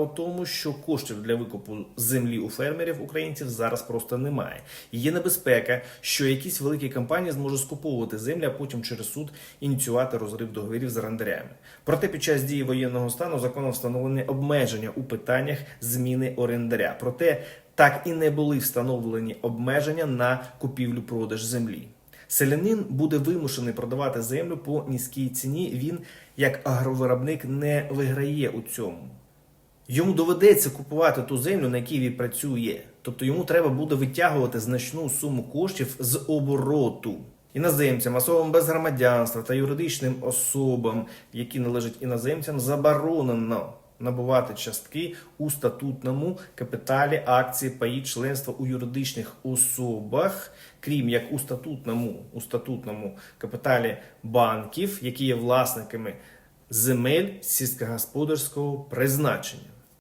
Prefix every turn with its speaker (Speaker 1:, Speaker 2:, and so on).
Speaker 1: у тому, що коштів для викупу землі у фермерів українців зараз просто немає. Є небезпека, що якісь великі компанії зможуть скуповувати землю, а потім через суд ініціювати розрив договорів з орендарями. Проте під час дії воєнного стану законом встановлені обмеження у питаннях зміни орендаря. Проте так і не були встановлені обмеження на купівлю-продаж землі. Селянин буде вимушений продавати землю по низькій ціні. Він, як агровиробник, не виграє у цьому. Йому доведеться купувати ту землю, на якій він працює. Тобто йому треба буде витягувати значну суму коштів з обороту. Іноземцям, особам без громадянства та юридичним особам, які належать іноземцям, заборонено набувати частки у статутному капіталі акції паї членства у юридичних особах, крім як у статутному, у статутному капіталі банків, які є власниками земель сільськогосподарського призначення.